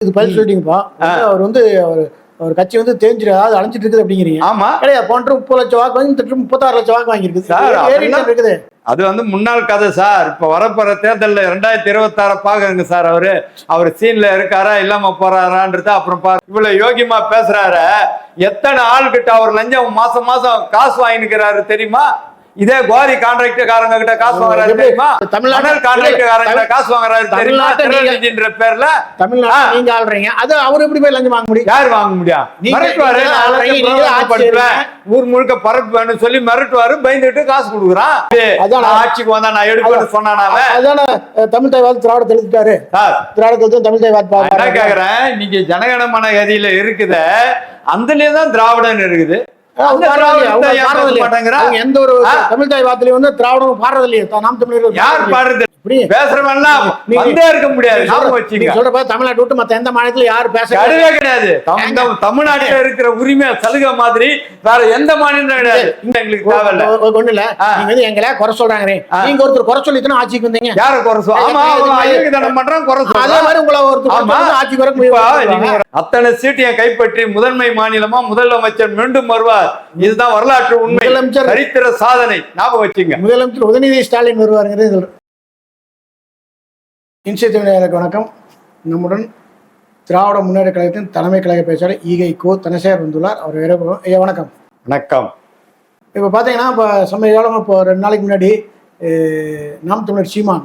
இது பதில் சொல்லிட்டீங்கப்பா அவர் வந்து அவர் அவர் கட்சி வந்து தேஞ்சிரு அதாவது அழைச்சிட்டு இருக்குது அப்படிங்கிறீங்க. ஆமா. கிடையாது போன்ற முப்பது லட்சம் வாக்கு வாங்கி திட்டு முப்பத்தாறு லட்சம் வாக்கு வாங்கியிருக்குது சார், இருக்குது. அது வந்து முன்னாள் கதை சார். இப்ப வரப்போற தேர்தல்ல ரெண்டாயிரத்தி இருபத்தாறு பாக்குங்க சார் அவரு. அவர் சீன்ல இருக்காரா இல்லாம போறாரான்றது அப்புறம் பா இவ்வளவு யோகியமா பேசுறாரு. எத்தனை ஆள் கிட்ட அவர் லஞ்சம் மாசம் மாசம் காசு வாங்கிக்கிறாரு தெரியுமா? இதே குவாரி கான்ட்ராக்டர்காரங்க கிட்ட காசு வாங்குறாரு? தெரியுமா? மணல் கான்ட்ராக்டர்காரங்க கிட்ட காசு வாங்குறாரு தெரியுமா? தமிழ்நாட்டை நீங்க- திருநெல்வேலின்ற பேர்ல? தமிழ்நாடு நீங்க ஆள்றீங்க. அது அவர் எப்படி போய் லஞ்சம் வாங்க முடியும்? யார் வாங்க முடியும்? மிரட்டுவாரு. ஊர் முழுக்க பரப்பு வேணும்னு சொல்லி மிரட்டுவாரு பயந்துட்டு காசு கொடுக்குறான். அதான். ஆட்சிக்கு வந்தா நான் எடுப்பேன்னு சொன்னானாவே அதான. தமிழ் தாய்வாद திராவிட தெளித்துட்டாரு சார். திராவிட தெளித்து தமிழ் நான் என்ன கேக்குறேன்? நீங்க ஜனகணமன கதியில இருக்குத அதுலயே தான் திராவிடன் இருக்குது. எந்த ஒரு. தமிழ் தாய் வார்த்தையிலும் வந்து திராவிடம் பாடுறது இல்லையே நாம் தமிழர் யார் பாடுறது? நீங்க- வந்தே இருக்க முடியாது. சொல்றப்ப தமிழ்நாட்டு விட்டு மத்த எந்த மாநிலத்துல யார் பேச கிடையவே கிடையாது. தம்- தம்- தமிழ்நாட்டுல இருக்கிற உரிமை சலுகை மாதிரி வேற எந்த மாநிலம் கிடையாது. எங்களுக்கு தேவையில்ல. ஒண்ணு இல்ல ஆ. நீங்க வந்து எங்களை குறை சொல்றாங்க. நீங்க ஒருத்தர் குறை சொல்லித்தானே ஆட்சிக்கு வந்தீங்க. யார குறை சொல் ஆமா குறை அதே சொல்றான் மாதிரி உங்களை ஒருத்தர். சொல்லி ஆட்சிக்கு வர அத்தனை சீட்டையும் கைப்பற்றி முதன்மை மாநிலமா முதலமைச்சர் மீண்டும் வருவார். இதுதான் வரலாற்று உண்மை. முதலமைச்சர் சரித்திர சாதனை. ஞாபகம் வச்சுங்க. முதலமைச்சர் உதயநிதி ஸ்டாலின் வருவாருங்கிறது சொல்றேன் இன்சியத்திற்கு வணக்கம். நம்முடன் திராவிட முன்னேற்ற கழகத்தின் தலைமை கழக பேச்சாளர் ஈகை கோ தனசேகர் வந்துள்ளார். அவர் வேற ஐயா வணக்கம். வணக்கம். இப்போ பார்த்தீங்கன்னா இப்போ சமீப காலமாக இப்போ ரெண்டு நாளைக்கு முன்னாடி நாம் தமிழர் சீமான்.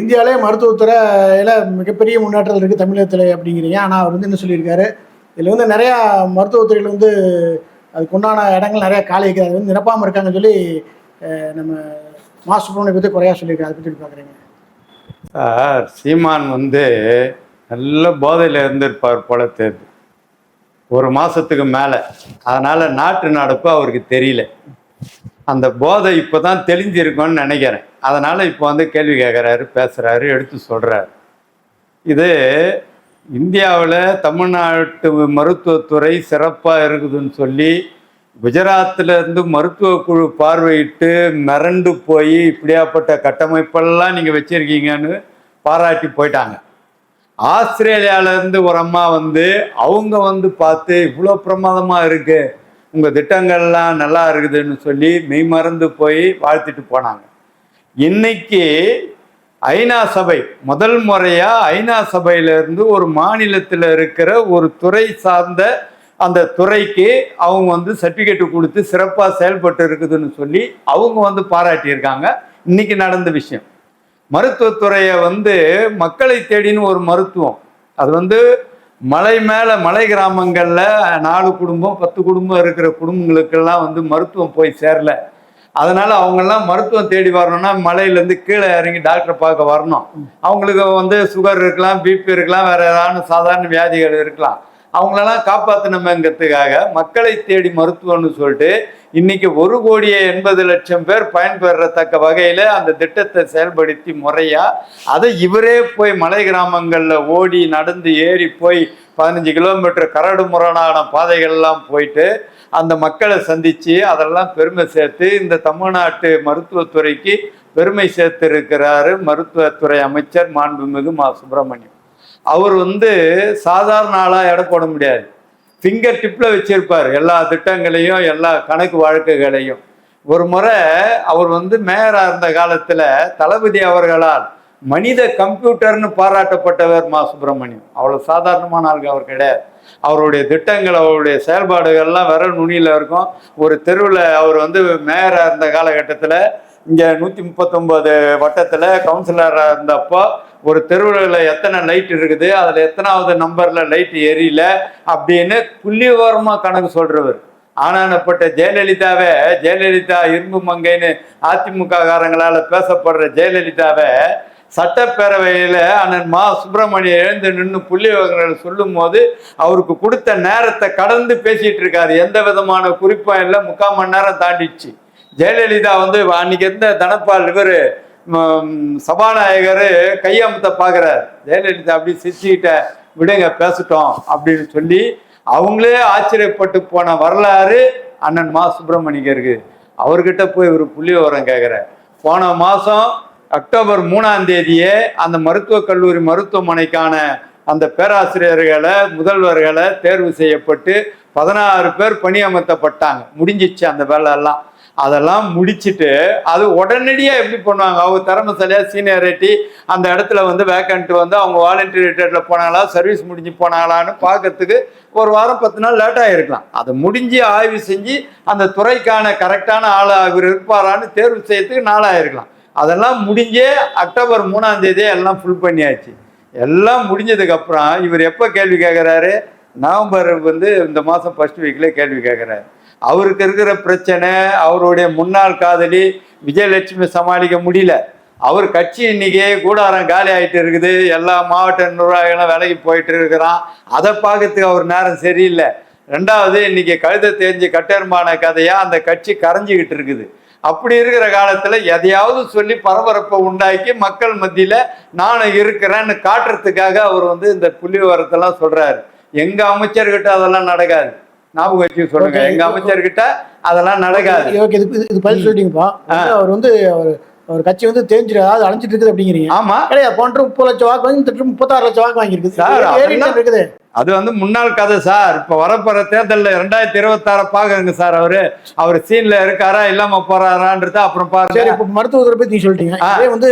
இந்தியாவிலே மருத்துவத்துறையில் மிகப்பெரிய முன்னேற்றங்கள் இருக்குது தமிழகத்தில் அப்படிங்கிறீங்க. ஆனால் அவர் வந்து என்ன சொல்லியிருக்காரு? இதில் வந்து நிறையா மருத்துவத்துறையில் வந்து அதுக்கு உண்டான இடங்கள் நிறையா காலி இருக்குது அது வந்து நிரப்பாமல் இருக்காங்கன்னு சொல்லி நம்ம மா சுப்பிரமணிய பற்றி குறையா சொல்லியிருக்காரு. அதை பற்றி பார்க்குறீங்க சார் சீமான் வந்து நல்ல போதையில் இருந்திருப்பார் போல தெரியுது. ஒரு மாதத்துக்கு மேலே. அதனால் நாட்டு நடப்பு அவருக்கு தெரியல. அந்த போதை இப்போ தான் தெளிஞ்சிருக்கும்னு நினைக்கிறேன். அதனால் இப்போ வந்து கேள்வி கேட்குறாரு பேசுகிறாரு எடுத்து சொல்கிறாரு இது இந்தியாவில் தமிழ்நாட்டு மருத்துவத்துறை சிறப்பாக இருக்குதுன்னு சொல்லி குஜராத்தில் இருந்து மருத்துவ குழு பார்வையிட்டு மிரண்டு போய் இப்படியாப்பட்ட கட்டமைப்பெல்லாம் நீங்கள் வச்சுருக்கீங்கன்னு பாராட்டி போயிட்டாங்க. ஆஸ்திரேலியாவிலேருந்து ஒரு அம்மா வந்து அவங்க வந்து பார்த்து இவ்வளோ பிரமாதமாக இருக்கு. உங்கள் திட்டங்கள்லாம் நல்லா இருக்குதுன்னு சொல்லி மெய் மறந்து போய் வாழ்த்துட்டு போனாங்க. இன்னைக்கு ஐநா சபை முதல் முறையாக ஐநா சபையிலேருந்து ஒரு மாநிலத்தில் இருக்கிற ஒரு துறை சார்ந்த அந்த துறைக்கு அவங்க வந்து சர்டிஃபிகேட் கொடுத்து சிறப்பாக செயல்பட்டு இருக்குதுன்னு சொல்லி அவங்க வந்து பாராட்டியிருக்காங்க. இன்னைக்கு நடந்த விஷயம். மருத்துவத்துறையை வந்து மக்களை தேடின்னு ஒரு மருத்துவம். அது வந்து மலை மேலே மலை கிராமங்களில் நாலு குடும்பம் பத்து குடும்பம் இருக்கிற குடும்பங்களுக்கெல்லாம் வந்து மருத்துவம் போய் சேரல. அதனால அவங்கெல்லாம் மருத்துவம் தேடி வரணும்னா மலையிலேருந்து கீழே இறங்கி டாக்டரை பார்க்க வரணும். அவங்களுக்கு வந்து சுகர் இருக்கலாம் பிபி இருக்கலாம் வேறு ஏதாவது சாதாரண வியாதிகள் இருக்கலாம். அவங்களெல்லாம் காப்பாற்றணுமேங்கிறதுக்காக மக்களை தேடி மருத்துவம்னு சொல்லிட்டு இன்னைக்கு ஒரு கோடியே எண்பது லட்சம் பேர் பயன்பெறத்தக்க வகையில் அந்த திட்டத்தை செயல்படுத்தி முறையாக அதை இவரே போய் மலை கிராமங்களில் ஓடி நடந்து ஏறி போய் பதினஞ்சு கிலோமீட்டர் கரடு முரடான பாதைகள்லாம் போயிட்டு அந்த மக்களை சந்தித்து அதெல்லாம் பெருமை சேர்த்து இந்த தமிழ்நாட்டு மருத்துவத்துறைக்கு பெருமை சேர்த்திருக்கிறாரு மருத்துவத்துறை அமைச்சர் மாண்புமிகு மா சுப்பிரமணியம். அவர் வந்து சாதாரண ஆளாக எடை போட முடியாது. ஃபிங்கர் டிப்பில் வச்சிருப்பார். எல்லா திட்டங்களையும் எல்லா கணக்கு வழக்குகளையும். ஒரு முறை அவர் வந்து மேயராக இருந்த காலத்தில் தளபதி அவர்களால் மனித கம்ப்யூட்டர்னு பாராட்டப்பட்டவர் மா சுப்பிரமணியம். அவ்வளோ சாதாரணமான ஆளுங்க அவர் கிடையாது. அவருடைய திட்டங்கள் அவருடைய செயல்பாடுகள்லாம் விரல் நுனியில் இருக்கும். ஒரு தெருவில் அவர் வந்து மேயராக இருந்த காலகட்டத்தில் இங்கே நூற்றி முப்பத்தொம்போது வட்டத்தில் கவுன்சிலராக இருந்தப்போ ஒரு தெருவில் எத்தனை லைட் இருக்குது அதில் எத்தனாவது நம்பரில் லைட் எரியல அப்படின்னு புள்ளிவரமாக கணக்கு சொல்கிறவர் ஆனானப்பட்ட ஜெயலலிதாவை ஜெயலலிதா இரும்பு மங்கைன்னு அதிமுககாரங்களால் பேசப்படுற ஜெயலலிதாவை சட்டப்பேரவையில் அண்ணன் மா சுப்பிரமணியம் எழுந்து நின்று புள்ளி விவரங்கள் சொல்லும் போது அவருக்கு கொடுத்த நேரத்தை கடந்து பேசிகிட்டு இருக்காரு. எந்த விதமான குறிப்பும் இல்லை முக்கால் மணி நேரம் தாண்டிடுச்சு. ஜெயலலிதா வந்து அன்னைக்கு இருந்த தனப்பால் இவர் சபாநாயகர் கையமுத்த பார்க்குறார் ஜெயலலிதா அப்படி சிரிச்சுக்கிட்ட விடுங்க பேசட்டும் அப்படின்னு சொல்லி அவங்களே ஆச்சரியப்பட்டு போன வரலாறு அண்ணன் மா. சுப்பிரமணியருக்கு அவர்கிட்ட போய் ஒரு புள்ளி விவரம் கேட்குறார் போன மாதம் அக்டோபர் மூணாம் தேதியே அந்த மருத்துவக் கல்லூரி மருத்துவமனைக்கான அந்த பேராசிரியர்களை முதல்வர்களை தேர்வு செய்யப்பட்டு பதினாறு பேர் பணியமர்த்தப்பட்டாங்க. முடிஞ்சிச்சு அந்த வேலை எல்லாம் அதெல்லாம் முடிச்சுட்டு அது உடனடியாக எப்படி பண்ணுவாங்க? அவங்க திறமைசாலியாக சீனியாரிட்டி அந்த இடத்துல வந்து வேக்கண்ட் வந்து அவங்க வாலண்டியர் ரிட்டையர்டில் போனாங்களா சர்வீஸ் முடிஞ்சு போனாங்களான்னு பார்க்கறதுக்கு ஒரு வாரம் பத்து நாள் லேட்டாக இருக்கலாம் அதை முடிஞ்சு ஆய்வு செஞ்சு அந்த துறைக்கான கரெக்டான ஆள் இவர் இருப்பாரான்னு தேர்வு செய்யறதுக்கு நாளாக இருக்கலாம் அதெல்லாம் முடிஞ்சே அக்டோபர் மூணாம் தேதியே எல்லாம் ஃபுல் பண்ணியாச்சு. எல்லாம் முடிஞ்சதுக்கப்புறம் இவர் எப்போ கேள்வி கேட்குறாரு? நவம்பர் வந்து இந்த மாதம் ஃபர்ஸ்ட் வீக்கில் கேள்வி கேட்குறாரு. அவருக்கு இருக்கிற பிரச்சனை அவருடைய முன்னாள் காதலி விஜயலட்சுமி சமாளிக்க முடியல. அவர் கட்சி இன்னைக்கே கூடாரம் காலி ஆயிட்டு இருக்குது. எல்லா மாவட்ட நிர்வாகிகளும் விலகி போயிட்டு இருக்கிறான். அதை பார்க்கறதுக்கு அவர் நேரம் சரியில்லை. ரெண்டாவது இன்னைக்கு கழுத தெரிஞ்சு கட்டெருமான கதையா அந்த கட்சி கரைஞ்சிக்கிட்டு இருக்குது. அப்படி இருக்கிற காலத்துல எதையாவது சொல்லி பரபரப்பை உண்டாக்கி மக்கள் மத்தியில நான் இருக்கிறேன்னு காட்டுறதுக்காக அவர் வந்து இந்த புள்ளி விவரத்தெல்லாம் சொல்றாரு. எங்க அமைச்சர்கிட்ட அதெல்லாம் நடக்காது. ஞாபகம் வச்சு சொல்லுங்க. எங்க அமைச்சர்கிட்ட அதெல்லாம் நடக்காது. ஓகே இது இது- பதில் சொல்லிட்டீங்கப்பா. அவர் வந்து அவர் அவர் கட்சி வந்து தேஞ்சிரு அதாவது அழைச்சிட்டு இருக்குது அப்படிங்கிறீங்க. ஆமா. கிடையாது போன்ற முப்பது லட்சம் வாக்கு வாங்கி முப்பத்தாறு லட்சம் வாக்கு அதெல்லாம் இருக்குது. அது வந்து முன்னாள் கதை சார். இப்ப வரப்போற தேர்தல்ல ரெண்டாயிரத்தி இருபத்தாற பாக்குறங்க சார் அவரு. அவர் சீன்ல இருக்காரா இல்லாம போறாரான்றது அப்புறம் சரி பாருங்க இப்போ மருத்துவத்தை நீங்க சொல்லிட்டீங்க. இதே வந்து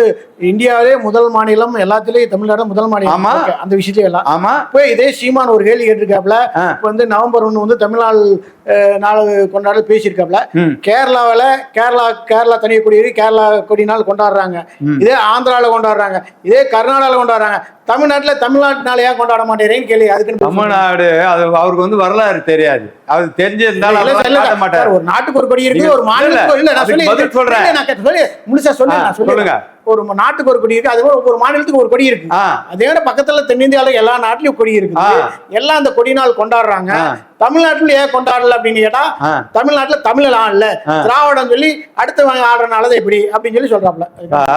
இந்தியாவிலே முதல் மாநிலம் எல்லாத்துலயும் தமிழ்நாடு முதல் மாநிலம். ஆமா. அந்த விஷயத்துல எல்லாம். ஆமா. இப்போ இதே சீமான் ஒரு கேள்வி கேட்டிருக்காப்ல. இப்போ வந்து நவம்பர் ஒன்று வந்து தமிழ்நாள் அஹ், நாள் கொண்டாட பேசியிருக்காப்ல. கேரளாவில் கேரளா கேரளா தனி கொடி கேரளா கொடி நாள் கொண்டாடுறாங்க. இதே ஆந்திராவில் கொண்டாடுறாங்க இதே கர்நாடகாவில் கொண்டாடுறாங்க தமிழ்நாட்டில் தமிழ்நாட்டு நாள் ஏன் கொண்டாட மாட்டேறீங்கன்னு கேள்வி சொல்லுங்க. தமிழ்நாடு அது அவருக்கு வந்து வரலாறு தெரியாது அது தெரிஞ்சிருந்தாலும் சார், மாட்டார் ஒரு நாட்டுக்கு ஒரு கொடி இருக்கு ஒரு மாநிலத்துக்கு ஒரு- இல்ல நான் அதுக்கு சொல்லி பதில் சொல்றேன். சொல்லி முழுசா சொல்லி ஆ, நான் சொல்லி சொல்லுங்க. ஒரு நாட்டுக்கு ஒரு கொடி இருக்கு அது ஒரு மாநிலத்துக்கு ஒரு கொடி இருக்கு. அதே விட பக்கத்துல தென்னிந்தியால எல்லா நாட்டிலயும் கொடி இருக்கு. எல்லாம் அந்த கொடி நாள் கொண்டாடுறாங்க. தமிழ்நாட்டுல ஏன் கொண்டாடல அப்படின்னு கேட்டா. தமிழ்நாட்டுல தமிழ் ஆடல ஆ. திராவிடம் சொல்லி அடுத்தவங்க ஆடுறனால இப்படி அப்படின்னு சொல்லி சொல்றாப்ல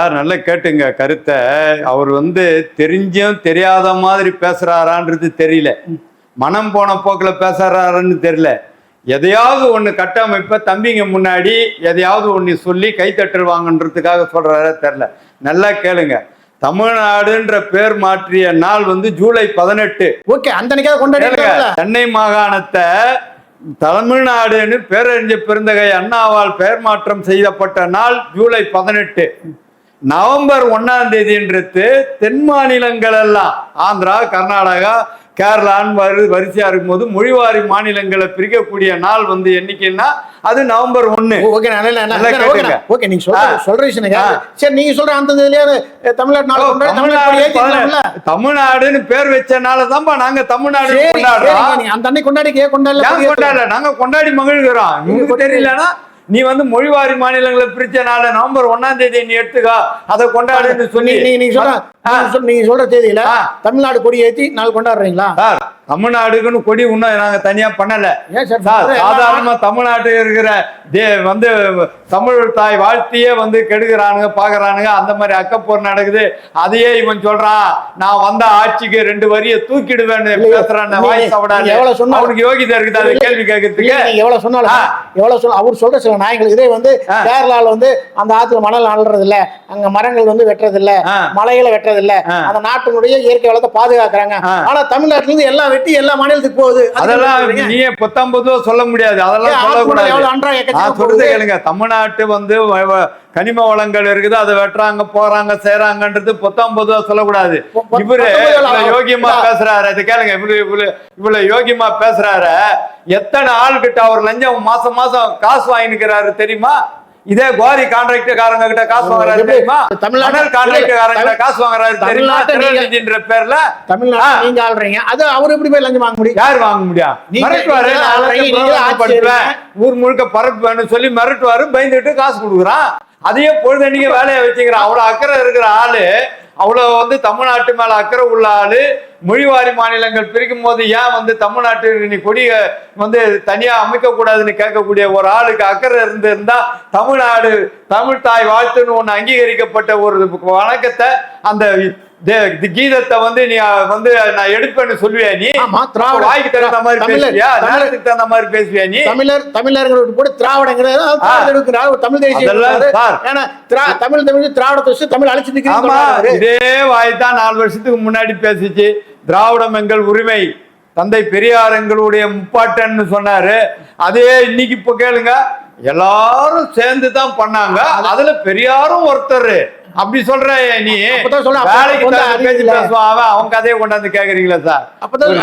நல்லா கேட்டுங்க கருத்தை. அவர் வந்து தெரிஞ்சும் தெரியாத மாதிரி பேசுறாரான்றது தெரியல. மனம் போன போக்கில் பேசுறாருன்னு தெரியல. எதையாவது ஒன்று கட்டமைப்ப தம்பிங்க முன்னாடி எதையாவது ஒன்று சொல்லி கை தட்டுருவாங்கன்றதுக்காக சொல்றாரா தெரில நல்லா கேளுங்க. தமிழ்நாடுன்ற பேர் மாற்றிய நாள் வந்து ஜூலை பதினெட்டு. ஓகே அந்த அன்னைக்காவது கொண்டாடி கேளுங்க, சென்னை மாகாணத்தை தமிழ்நாடுன்னு பேரறிஞர் பெருந்தகை அண்ணாவால் பெயர் மாற்றம் செய்யப்பட்ட நாள் ஜூலை பதினெட்டு. நவம்பர் ஒன்னாம் தேதின்றது தென் மாநிலங்கள் எல்லாம் ஆந்திரா கர்நாடகா கேரளான்னு வரு வரிசையா இருக்கும்போது மொழிவாரி மாநிலங்களை பிரிக்கக்கூடிய நாள் வந்து என்னைக்குன்னா அது நவம்பர் ஒன்னு ஓகே ஓகே நீங்க சொல்ற. சொல்ற விஷயம். சரி நீங்க சொல்ற அந்த தமிழ்நாடு தமிழ்நாடுன்னு பேர் வச்சனால தான்ப்பா நாங்க தமிழ்நாடு கொண்டாடுறோம். அந்த அன்னைக்கு கொண்டாடி கொண்டாடல? கொண்டாடல? நாங்க கொண்டாடி மகிழ்கிறோம். உங்களுக்கு கொண்டாடி- தெரியலனா நீ வந்து மொழிவாரி மாநிலங்களை பிரிச்சனால நவம்பர் ஒன்னாம் தேதி நீ எடுத்துக்கா. அதை கொண்டாடுன்னு சொல்லி. நீங்க சொல்ற நீங்க சொல்ற- நீங்க சொல்ற தேதியில. தமிழ்நாடு கொடி ஏத்தி நாள் கொண்டாடுறீங்களா? சார். தமிழ்நாடுக்குன்னு கொடி இன்னும் நாங்க தனியா பண்ணல. ஏன் சார்? சார் எல்லா- சாதாரணமா தமிழ்நாட்டுல இருக்கிற தே வந்து தமிழ் தாய் வாழ்த்தியே வந்து கெடுக்கிறானுங்க பாக்குறானுங்க. அந்த மாதிரி அக்கப்போர் நடக்குது. அதையே இவன் சொல்றான் நான் வந்த ஆட்சிக்கு ரெண்டு வரிய தூக்கிடுவேன்னு இல்லையே, பேசுறான். நீங்க- வாய் நீங்க சாப்பிடாது. எவ்வளவு சொன்னாலும் அவனுக்கு யோகிதை இருக்குது அதை கேள்வி கேட்கறதுக்கு. எவ்வளவு சொன்னாலும். எவ்வளவு சொல்ல அவர் சொல்ற சில நாய்கள் இதே வந்து ஆ. கேரளால வந்து அந்த ஆத்துல மணல் அள்ளுறது இல்ல அங்க மரங்கள் வந்து வெட்டுறது இல்ல. மலைகளை வெட்டுறது இல்ல. அந்த நாட்டினுடைய இயற்கை வளத்தை பாதுகாக்கிறாங்க. ஆ. ஆனா தமிழ்நாட்டுல இருந்து எல்லாம் வெட்டி எல்லா மாநிலத்துக்கு போகுது அதெல்லாம் சொல்றீங்க? நீயே பத்தொன்பதுவா சொல்ல முடியாது அதெல்லாம் சொல்லக்கூடாது நான் சொல்றதை? கேளுங்க தமிழ்நாட்டு வந்து கனிம வளங்கள் இருக்குது அதை வெட்டுறாங்க போறாங்க செய்யறாங்கன்றது பத்தொன்பதுவா சொல்லக்கூடாது பொ- பொ- இவரு பத்தொன்பது. யோகியமா. பேசுறாரு அது கேளுங்க இவ்வளவு இவ்வளவு இவ்வளவு யோகியமா பேசுறாரு எத்தனை ஆள் கிட்ட அவர் லஞ்சம் மாசம் மாசம் காசு வாங்கிக்கிறாரு தெரியுமா இதே குவாரி கான்ட்ராக்டர்காரங்க கிட்ட காசு வாங்குறாரு? தெரியுமா? மணல் கான்ட்ராக்டர்காரங்க கிட்ட காசு வாங்குறாரு தெரியுமா? நீங்க- பேர்ல தமிழ்நாட்டுல ஆ. நீங்க ஆள்றீங்க. அது அவர் எப்படி போய் லஞ்சம் வாங்க முடியும்? யார் வாங்க முடியும்? நீங்க- மிரட்டுவாரு. நீங்க நீங்க. ஊர் முழுக்க பரப்புவேன்னு சொல்லி மிரட்டுவாரு பயந்துட்டு காசு கொடுக்குறான். அதையே பொழுதன்னைக்கு வேலையை வச்சுக்கிறான் அவ்வளவு அக்கறை இருக்கிற ஆளு அவ்வளோ வந்து தமிழ்நாட்டு மேலே அக்கறை உள்ள ஆளு. மொழிவாரி மாநிலங்கள் பிரிக்கும் போது ஏன் வந்து தமிழ்நாட்டு நீ கொடியை வந்து தனியாக அமைக்கக்கூடாதுன்னு கேட்கக்கூடிய ஒரு ஆளுக்கு அக்கறை இருந்திருந்தா தமிழ்நாடு தமிழ் தாய் வாழ்த்துன்னு ஒன்று அங்கீகரிக்கப்பட்ட ஒரு வணக்கத்தை அந்த கீதத்தை வந்து நீ வந்து நான் எடுப்பேன்னு சொல்லுவியா நீ? திராவிட வாய்க்கு தகுந்த மாதிரி பேசுவியா? நேரத்துக்கு தகுந்த மாதிரி பேசுவியா நீ? தமிழர் தமிழர்கள் கூட திராவிடங்கிறது தமிழ் தேசியம் தமிழ் தமிழ் வச்சு தமிழ் அழிச்சு ஆமா இதே வாய் தான் நாலு வருஷத்துக்கு முன்னாடி பேசிச்சு. திராவிடம் எங்கள் உரிமை. தந்தை பெரியார் எங்களுடைய முப்பாட்டன்னு சொன்னாரு. அதே இன்னைக்கு இப்ப கேளுங்க எல்லாரும் சேர்ந்து தான் பண்ணாங்க அதுல பெரியாரும் ஒருத்தர். அப்படி சொல்ற நீ. வேலைக்கு அறிவியல. பேசுவான் அவன் கதையை கொண்டாந்து கேக்குறீங்களா சார் அப்பதான்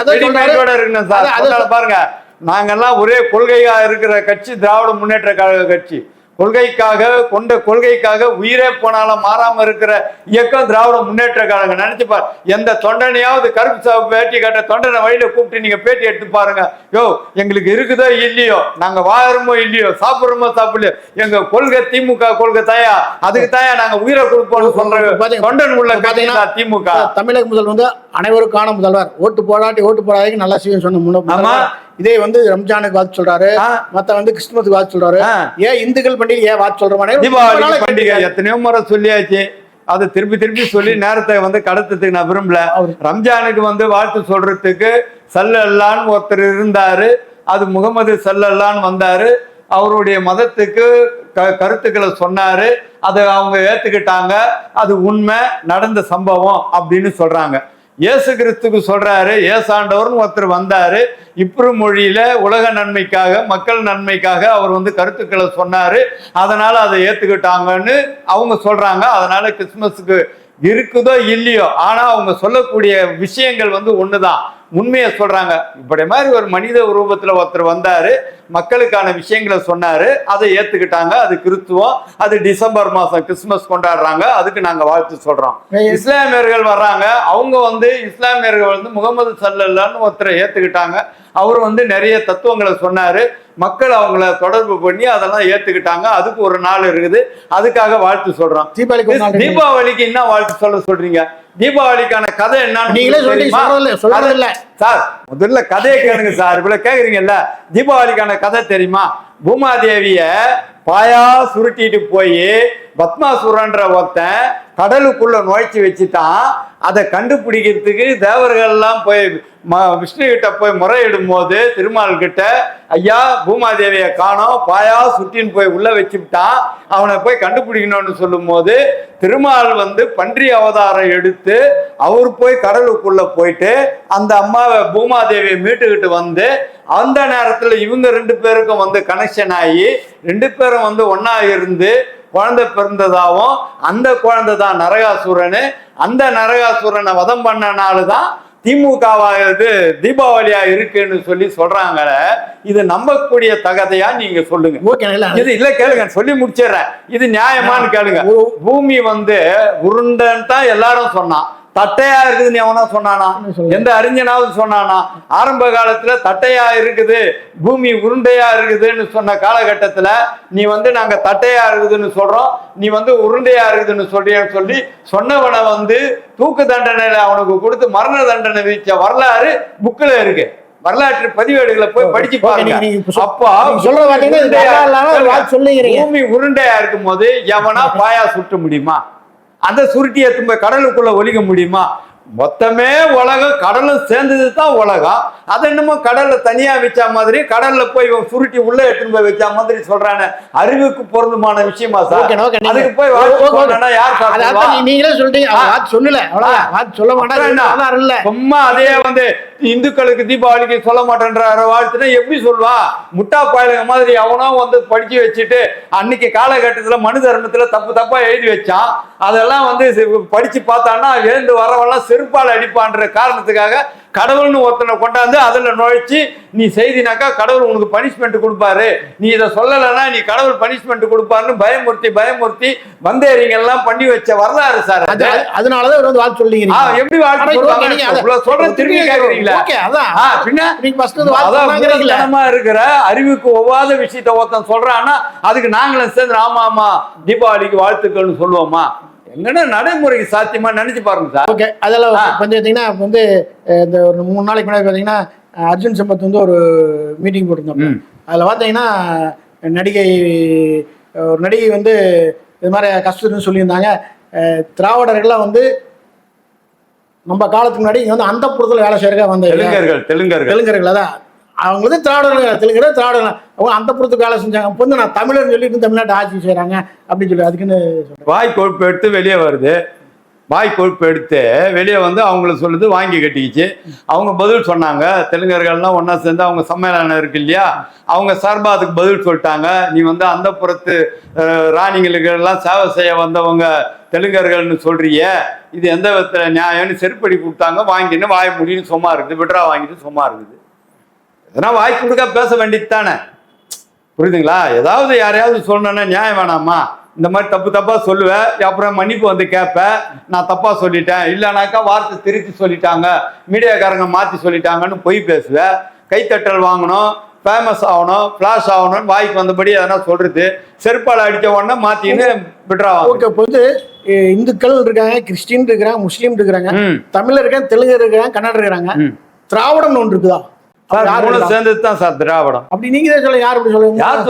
சார் அதான் அதான் அதனால பாருங்க. நாங்கெல்லாம் ஒரே கொள்கையா இருக்கிற கட்சி திராவிட முன்னேற்ற கழக கட்சி. கொள்கைக்காக கொண்ட கொள்கைக்காக உயிரே போனாலும் மாறாம இருக்கிற இயக்கம் திராவிட முன்னேற்ற கழகம் நினைச்சு பாரு எந்த தொண்டனையாவது கருப்பு சாப்பு பேட்டி கட்ட தொண்டனை வழியில கூப்பிட்டு நீங்க பேட்டி எடுத்து பாருங்க. யோ எங்களுக்கு இருக்குதோ இல்லையோ? நாங்க வாழறோமோ இல்லையோ? சாப்பிடுறோமோ சாப்பிடலையோ? எங்க கொள்கை திமுக கொள்கை தாயா அதுக்கு தாயா நாங்க உயிரை கொடுப்போம்னு சொல்ற தொண்டன் உள்ள தான் திமுக. தமிழக முதல்வர் வந்து அனைவருக்கான முதல்வர். ஓட்டு போடாட்டி ஓட்டு போடாதீங்க நல்லா செய்யும் சொன்ன முன்ன. இதே வந்து ரம்ஜானுக்கு வாழ்த்து சொல்றாரு. மத்த வந்து கிறிஸ்துமத்துக்கு வாழ்த்து சொல்றாரு. ஏன் இந்துக்கள் பண்டிகை ஏன் வாழ்த்து சொல்ற தீபாவளி பண்டிகை எத்தனையோ முறை சொல்லியாச்சு. அதை திருப்பி திருப்பி சொல்லி நேரத்தை வந்து கடத்துறதுக்கு நான் விரும்பல. ரம்ஜானுக்கு வந்து வாழ்த்து சொல்றதுக்கு சல்லல்லான்னு ஒருத்தர் இருந்தாரு. அது முகமது சல்லல்லான்னு வந்தாரு. அவருடைய மதத்துக்கு க கருத்துக்களை சொன்னாரு. அதை அவங்க ஏத்துக்கிட்டாங்க. அது உண்மை நடந்த சம்பவம் அப்படின்னு சொல்றாங்க. இயேசு கிறிஸ்துக்கு சொல்றாரு ஏசாண்டவர்னு ஒருத்தர் வந்தாரு. இப்ரு மொழியில உலக நன்மைக்காக மக்கள் நன்மைக்காக அவர் வந்து கருத்துக்களை சொன்னாரு. அதனால அதை ஏத்துக்கிட்டாங்கன்னு அவங்க சொல்றாங்க. அதனால கிறிஸ்துமஸுக்கு இருக்குதோ இல்லையோ ஆனா அவங்க சொல்லக்கூடிய விஷயங்கள் வந்து ஒண்ணுதான். உண்மையை சொல்றாங்க. இப்படி மாதிரி ஒரு மனித உருவத்துல ஒருத்தர் வந்தாரு மக்களுக்கான விஷயங்களை சொன்னாரு அதை ஏத்துக்கிட்டாங்க அது கிறிஸ்துவம் அது டிசம்பர் மாசம் கிறிஸ்துமஸ் கொண்டாடுறாங்க அதுக்கு நாங்க வாழ்த்து சொல்றோம். இஸ்லாமியர்கள் வர்றாங்க அவங்க வந்து இஸ்லாமியர்கள் வந்து முகமது சல்லல்லான்னு ஒருத்தரை ஏத்துக்கிட்டாங்க. அவர் வந்து நிறைய தத்துவங்களை சொன்னாரு. மக்கள் அவங்கள தொடர்பு பண்ணி அதெல்லாம் ஏத்துக்கிட்டாங்க. அதுக்கு ஒரு நாள் இருக்குது. அதுக்காக வாழ்த்து சொல்றோம். தீபாவளிக்கு என்ன வாழ்த்து சொல்ல சொல்றீங்க? தீபாவளிக்கான கதை என்னன்னு நீங்களே இல்ல. சார் முதல்ல கதையை கேளுங்க சார். இவ்வளவு கேக்குறீங்கல்ல தீபாவளிக்கான கதை தெரியுமா? பூமாதேவிய பாயா சுருட்டிட்டு போய் பத்மாசுரன்ற ஒருத்தன் கடலுக்குள்ள நுழைச்சி வச்சுட்டான். அதை கண்டுபிடிக்கிறதுக்கு தேவர்கள்லாம் போய் ம விஷ்ணு கிட்ட போய் முறையிடும் போது திருமால் கிட்ட ஐயா பூமாதேவியை காணோம் பாயா சுட்டின்னு போய் உள்ள வச்சுட்டான் அவனை போய் கண்டுபிடிக்கணும்னு சொல்லும் போது திருமால் வந்து பன்றி அவதாரம் எடுத்து அவர் போய் கடலுக்குள்ள போயிட்டு அந்த அம்மாவை பூமாதேவியை மீட்டுக்கிட்டு வந்து அந்த நேரத்தில் இவங்க ரெண்டு பேருக்கும் வந்து கனெக்ஷன் ஆகி ரெண்டு பேரும் வந்து ஒன்றா இருந்து குழந்தை பிறந்ததாவும் அந்த குழந்தை தான் நரகாசுரனு அந்த நரகாசுரனை வதம் பண்ணனால தான் திமுகவா இது தீபாவளியா இருக்குன்னு சொல்லி சொல்றாங்களே இது நம்பக்கூடிய தகதையா நீங்க சொல்லுங்க. இது இல்ல கேளுங்க சொல்லி முடிச்சிடுறேன். இது நியாயமான்னு கேளுங்க. பூமி வந்து உருண்டைன்னு தான் எல்லாரும் சொன்னான். தட்டையா இருக்குதுன்னு எவனா சொன்னானா? சொல்லுங்க? எந்த அறிஞனாவது சொன்னானா? ஆரம்ப காலத்துல தட்டையா இருக்குது பூமி உருண்டையா இருக்குதுன்னு சொன்ன காலகட்டத்துல நீ வந்து நாங்க தட்டையா இருக்குதுன்னு சொல்றோம் நீ வந்து உருண்டையா இருக்குதுன்னு சொல்றியன்னு சொல்லி சொன்னவனை வந்து தூக்கு தண்டனையில அவனுக்கு கொடுத்து மரண தண்டனை விதிச்ச வரலாறு புக்ல இருக்கு. வரலாற்று பதிவேடுகளை போய் படிச்சு பாருங்க. அப்போ சொல்லுகிறீங்க. பூமி உருண்டையா இருக்கும் போது எவனா பாயா சுட்ட முடியுமா? அந்த சுருட்டியை திரும்ப கடலுக்குள்ள ஒலிக்க முடியுமா? மொத்தமே உலகம் கடலும் சேர்ந்தது தான் உலகம் அது என்னமோ கடல்ல தனியா வச்ச மாதிரி கடல்ல போய் இவன் சுருட்டி உள்ள எடுத்துன்னு போய் வச்ச மாதிரி சொல்றானே. அறிவுக்கு பொருந்துமான விஷயமா சார்? அதுக்கு போய் யார் சொல்லுவா? நீங்களே சொல்லிட்டீங்க. சொல்லல. சொல்ல இல்ல சும்மா அதே வந்து இந்துக்களுக்கு தீபாவளிக்கு சொல்ல மாட்டேன்ற வாழ்த்துனா எப்படி சொல்வா முட்டா பாயலுங்க மாதிரி அவனோ வந்து படிச்சு வச்சுட்டு அன்னைக்கு காலகட்டத்துல மனு தர்மத்துல தப்பு தப்பா எழுதி வச்சான். அதெல்லாம் வந்து படிச்சு பார்த்தான்னா எழுந்து வரவெல்லாம் செருப்பால் அடிப்பான்ற காரணத்துக்காக கடவுள்னு ஒருத்தனை கொண்டாந்து அதுல நுழைச்சு நீ செய்தினாக்கா கடவுள் உனக்கு பனிஷ்மெண்ட் கொடுப்பாரு. நீ இதை சொல்லலைன்னா நீ கடவுள் பனிஷ்மெண்ட் கொடுப்பாருன்னு பயமுறுத்தி பயமுறுத்தி வந்தேரிங்க எல்லாம் பண்ணி வச்ச வரலாறு சார் அது. அது. அது- அதனாலதான் இவர் வந்து வாழ்த்து சொல்லிக்கிறீங்க. ஆ, எப்படி வாழ்த்து சொல்றேன், திரும்பி கேக்குறீங்களா? இருக்கிற அறிவுக்கு ஒவ்வாத விஷயத்த ஒருத்தன் சொல்றான்னா அதுக்கு நாங்களும் சேர்ந்து ஆமா ஆமா தீபாவளிக்கு வாழ்த்துக்கள்னு சொல்லுவோமா? எங்கன்னா நடைமுறைக்கு சாத்தியமா நினைச்சு பாருங்க சார். ஓகே அதெல்லாம். வந்து பார்த்தீங்கன்னா வந்து இந்த ஒரு மூணு நாளைக்கு முன்னாடி பார்த்தீங்கன்னா அர்ஜுன் சம்பத் வந்து ஒரு மீட்டிங் போட்டிருந்தோம். அதில் பார்த்தீங்கன்னா நடிகை ஒரு நடிகை வந்து இது மாதிரி கஷ்டம்னு சொல்லியிருந்தாங்க. திராவிடர்கள்லாம் வந்து நம்ம காலத்துக்கு முன்னாடி இங்கே வந்து அந்த புறத்தில் வேலை செய்யறக்க வந்த தெலுங்கர்கள் தெலுங்கர்கள். தெலுங்கர்கள் அதான். அவங்க வந்து திராவிடர்கள் தெலுங்கர் திராவிடர்கள். அவங்க அந்த புறத்துக்கு வேலை செஞ்சாங்க. அப்போ வந்து நான் தமிழர்னு சொல்லிட்டு தமிழ்நாட்டை ஆட்சி செய்கிறாங்க அப்படின்னு சொல்லி அதுக்குன்னு வாய் கொழுப்பு எடுத்து வெளியே வருது. வாய் கொழுப்பு எடுத்து வெளியே வந்து அவங்கள சொல்லுது வாங்கி கட்டிக்கிச்சு. அவங்க பதில் சொன்னாங்க. தெலுங்கர்கள்லாம் ஒன்றா சேர்ந்து அவங்க சம்மேளனம் இருக்கு இல்லையா? அவங்க சார்பாக அதுக்கு பதில் சொல்லிட்டாங்க. நீ வந்து அந்த புறத்து ராணிகளுக்கெல்லாம் சேவை செய்ய வந்தவங்க தெலுங்கர்கள்னு சொல்றிய. இது எந்த விதத்தில் நியாயம்னு செருப்படி கொடுத்தாங்க. வாங்கின்னு வாய் முடின்னு சும்மா இருக்குது. விட்ரா வாங்கிட்டு சும்மா இருக்குது. எதனா வாய் கொடுக்க பேச வேண்டியது தானே புரியுதுங்களா? ஏதாவது யாரையாவது சொல்லணும்னா நியாயம் வேணாமா இந்த மாதிரி தப்பு தப்பா சொல்லுவேன் அப்புறம் மன்னிப்பு வந்து கேட்பேன் நான் தப்பா சொல்லிட்டேன். இல்லைனாக்கா வார்த்தை திருத்தி சொல்லிட்டாங்க. மீடியாக்காரங்க மாத்தி சொல்லிட்டாங்கன்னு பொய் பேசுவேன் கைத்தட்டல் வாங்கணும் ஃபேமஸ் ஆகணும் ஃப்ளாஷ் ஆகணும்னு வாய்க்கு வந்தபடி எதனா சொல்றது. செருப்பால் அடிச்ச உடனே மாத்தின்னு விட்றாவாங்க ஓகே இப்போ வந்து இந்துக்கள் இருக்காங்க கிறிஸ்டின் இருக்கிறாங்க முஸ்லீம் இருக்கிறாங்க தமிழர் இருக்காங்க தெலுங்கு இருக்காங்க கன்னடர் இருக்கிறாங்க. ம். திராவிடம் ஒன்று இருக்குதா? சேர்ந்தது தான் சார் திராவிடம். அப்படி நீங்க தான் சொல்ல யார் இப்படி சொல்லுங்க யார்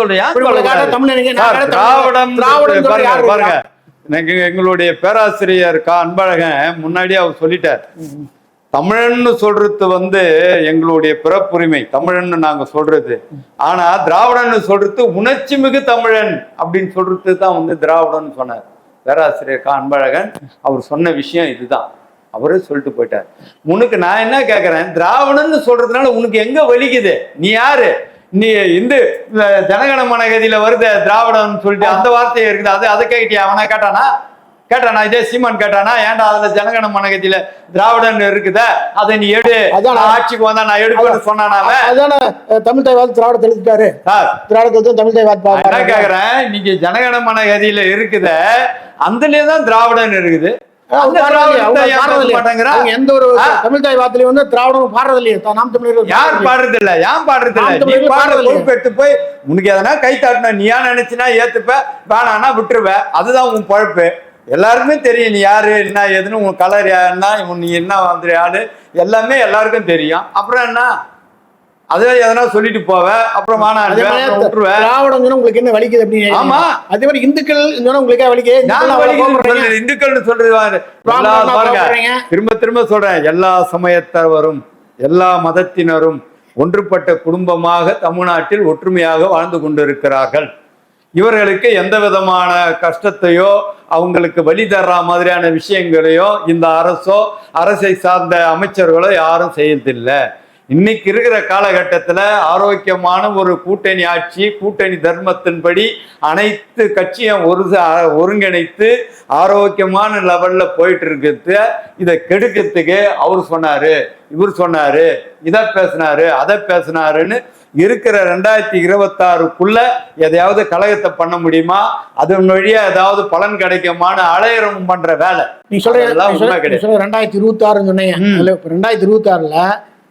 திராவிடம் திராவிடம் பாருங்க எங்களுடைய பேராசிரியர் கா. அன்பழகன் முன்னாடியே அவர் சொல்லிட்டார். தமிழன்னு சொல்றது வந்து எங்களுடைய பிறப்புரிமை. தமிழன்னு நாங்க சொல்றது. ஆனா திராவிடன்னு சொல்றது உணர்ச்சி மிகு தமிழன் அப்படின்னு சொல்றது தான் வந்து திராவிடன்னு சொன்னார். பேராசிரியர் கா. அன்பழகன் அவர் சொன்ன விஷயம் இதுதான். அவரே சொல்லிட்டு போயிட்டார். உனக்கு நான் என்ன கேட்கறேன் திராவிடன்னு சொல்றதுனால உனக்கு எங்க வலிக்குது? நீ யாரு? நீ இந்து அஹ், ஜனகண மனகதியில வருது திராவிடம்னு சொல்லிட்டு அந்த வார்த்தை இருக்குது. அது அதை கேட்டியா அவனா கேட்டானா? கேட்டானா? இதே சீமான் கேட்டானா? ஏன்டா அதுல ஜனகண மனகதியில திராவிடன் இருக்குதா? அதை நீ எடு. ஆட்சிக்கு வந்தா நான் எடுப்பேன்னு சொன்னானா அவன்? அதான. தமிழ் தாய்வாद திராவிட தெளித்துட்டாரு சார். திராவிடத்தை தமிழ் தாய்வாद நான் என்ன கேக்குறேன்? நீங்க ஜனகண மனகதியில இருக்குத அதுலயே தான் திராவிடன் இருக்குது. ஏன்? எந்த ஒரு. தமிழ் தாய் வார்த்தையில வந்து திராவிடம் பாடுறது இல்லையே நாம் தமிழர் யார் பாடுறது இல்ல ஏன் பாடுறது இல்ல நீ பாடுறது போய் உனக்கு எதனா கை தாட்டின நீயா நினைச்சினா ஏத்துப்ப வேணான்னா விட்டுருவ. அதுதான் உன் பழப்பு. எல்லாருக்குமே தெரியும் நீ யாரு என்ன ஏதுன்னு உன் கலர் உன் நீ என்ன வந்து ஆளு. எல்லாமே எல்லாருக்கும் தெரியும். அப்புறம் என்ன? அதே எதனா சொல்லிட்டு போவ அப்புறம் சொன்னா உங்களுக்கு என்ன வலிக்குது அப்படின்னு ஆமா. அதே மாதிரி இந்துக்கள் உங்களுக்கு வலிக்குது இந்துக்கள்னு சொல்றது பாருங்க. திரும்ப திரும்ப சொல்றேன் எல்லா சமயத்தவரும் எல்லா மதத்தினரும் ஒன்றுபட்ட குடும்பமாக தமிழ்நாட்டில் ஒற்றுமையாக வாழ்ந்து கொண்டிருக்கிறார்கள். இவர்களுக்கு எந்த விதமான கஷ்டத்தையோ அவங்களுக்கு வழி தர்ற மாதிரியான விஷயங்களையோ இந்த அரசோ அரசை சார்ந்த அமைச்சர்களோ யாரும் செய்யறதில்லை. இன்னைக்கு இருக்கிற காலகட்டத்தில் ஆரோக்கியமான ஒரு கூட்டணி ஆட்சி கூட்டணி தர்மத்தின்படி அனைத்து கட்சியும் ஒரு ஒருங்கிணைத்து ஆரோக்கியமான லெவல்ல போயிட்டு இருக்கிறது இதை கெடுக்கிறதுக்கு அவர் சொன்னாரு இவர் சொன்னாரு இதை பேசினாரு அதை பேசினாருன்னு இருக்கிற ரெண்டாயிரத்தி இருபத்தாறுக்குள்ள எதையாவது கழகத்தை பண்ண முடியுமா? அதன் வழியா ஏதாவது பலன் கிடைக்குமான்னு அலையரம் பண்ற வேலை. நீ சொல்ற ரெண்டாயிரத்தி இருபத்தி ஆறுன்னு சொன்னீங்க ரெண்டாயிரத்தி இருபத்தி ஆறுல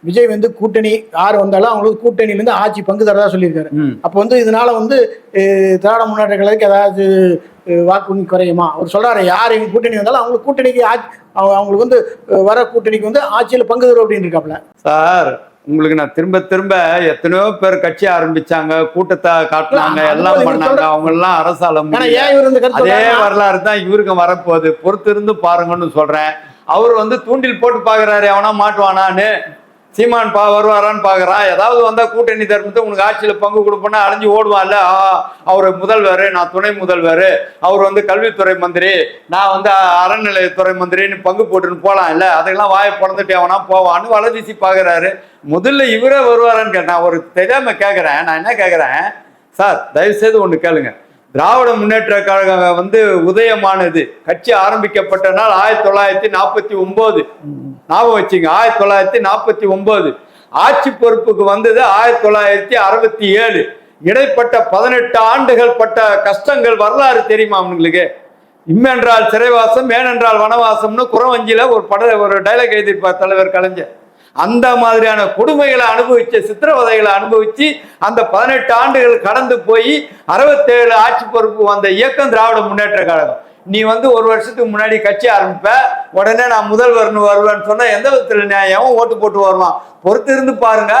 விஜய் வந்து கூட்டணி யார் வந்தாலும் அவங்களுக்கு கூட்டணியில இருந்து ஆட்சி பங்கு தரதா சொல்லியிருக்காரு. அப்போ வந்து இதனால வந்து திராவிட முன்னேற்ற கழகத்துக்கு ஏதாவது வாக்கு வங்கி குறையுமா? அவர் சொல்றாரு யார் எங்க கூட்டணி வந்தாலும் அவங்களுக்கு கூட்டணிக்கு ஆட்சி அவங்க- அவங்களுக்கு வந்து வர கூட்டணிக்கு வந்து ஆட்சியில பங்கு தரும் அப்படின்னு இருக்காப்ல. சார் உங்களுக்கு நான் திரும்ப திரும்ப எத்தனையோ பேர் கட்சி ஆரம்பிச்சாங்க கூட்டத்தை காட்டினாங்க எல்லாம் பண்ணாங்க அவங்க எல்லாம் அரசால ஆனா முடியல. ஏன் இவர் இந்த கருத்து அதே வரலாறு தான் இவருக்கும் வரப்போகுது. பொறுத்து இருந்து பாருங்கன்னு சொல்றேன். அவர் வந்து தூண்டில் போட்டு பாக்குறாரு அவனா மாட்டுவானான்னு. சீமான் பா வருவாரான்னு பார்க்குறான் ஏதாவது வந்தால் கூட்டணி தர்மத்தை உனக்கு ஆட்சியில் பங்கு கொடுப்போம்னா அழிஞ்சு ஓடுவான்ல. ஆ அவர் முதல்வர் நான் துணை முதல்வர். அவர் வந்து கல்வித்துறை மந்திரி. நான் வந்து அறநிலையத்துறை மந்திரின்னு பங்கு போட்டுன்னு போகலாம் இல்லை அதெல்லாம் வாயை பிறந்துட்டு அவனா போவான்னு வலை பார்க்குறாரு முதல்ல இவரே வருவாரான்னு கேட்டேன். நான் ஒரு தெரியாமல் கேட்குறேன் நான் என்ன கேட்குறேன் சார் தயவுசெய்து ஒன்று கேளுங்கள் திராவிட முன்னேற்ற கழகம் வந்து உதயமானது. கட்சி ஆரம்பிக்கப்பட்ட நாள் ஆயிரத்தி தொள்ளாயிரத்தி நாற்பத்தி ஒன்பது ஞாபகம் வச்சுங்க ஆயிரத்தி தொள்ளாயிரத்தி நாற்பத்தி ஒன்பது ஆட்சி பொறுப்புக்கு வந்தது ஆயிரத்தி தொள்ளாயிரத்தி அறுபத்தி ஏழு. இடைப்பட்ட பதினெட்டு ஆண்டுகள் பட்ட கஷ்டங்கள் வரலாறு தெரியுமா அவங்களுக்கு இம்மென்றால் சிறைவாசம் ஏனென்றால் வனவாசம்னு குறவஞ்சியில் ஒரு பட ஒரு டைலாக் எழுதியிருப்பார் தலைவர் கலைஞர். அந்த மாதிரியான கொடுமைகளை அனுபவிச்ச சித்திரவதைகளை அனுபவிச்சு அந்த பதினெட்டு ஆண்டுகள் கடந்து போய் அறுபத்தேழு ஆட்சி பொறுப்பு வந்த இயக்கம் திராவிட முன்னேற்ற கழகம். நீ வந்து ஒரு வருஷத்துக்கு முன்னாடி கட்சி ஆரம்பிப்ப உடனே நான் முதல்வர்னு வருவேன்னு சொன்னா எந்த விதத்துல நியாயம் ஓட்டு போட்டு வருவான். பொறுத்து இருந்து பாருங்க.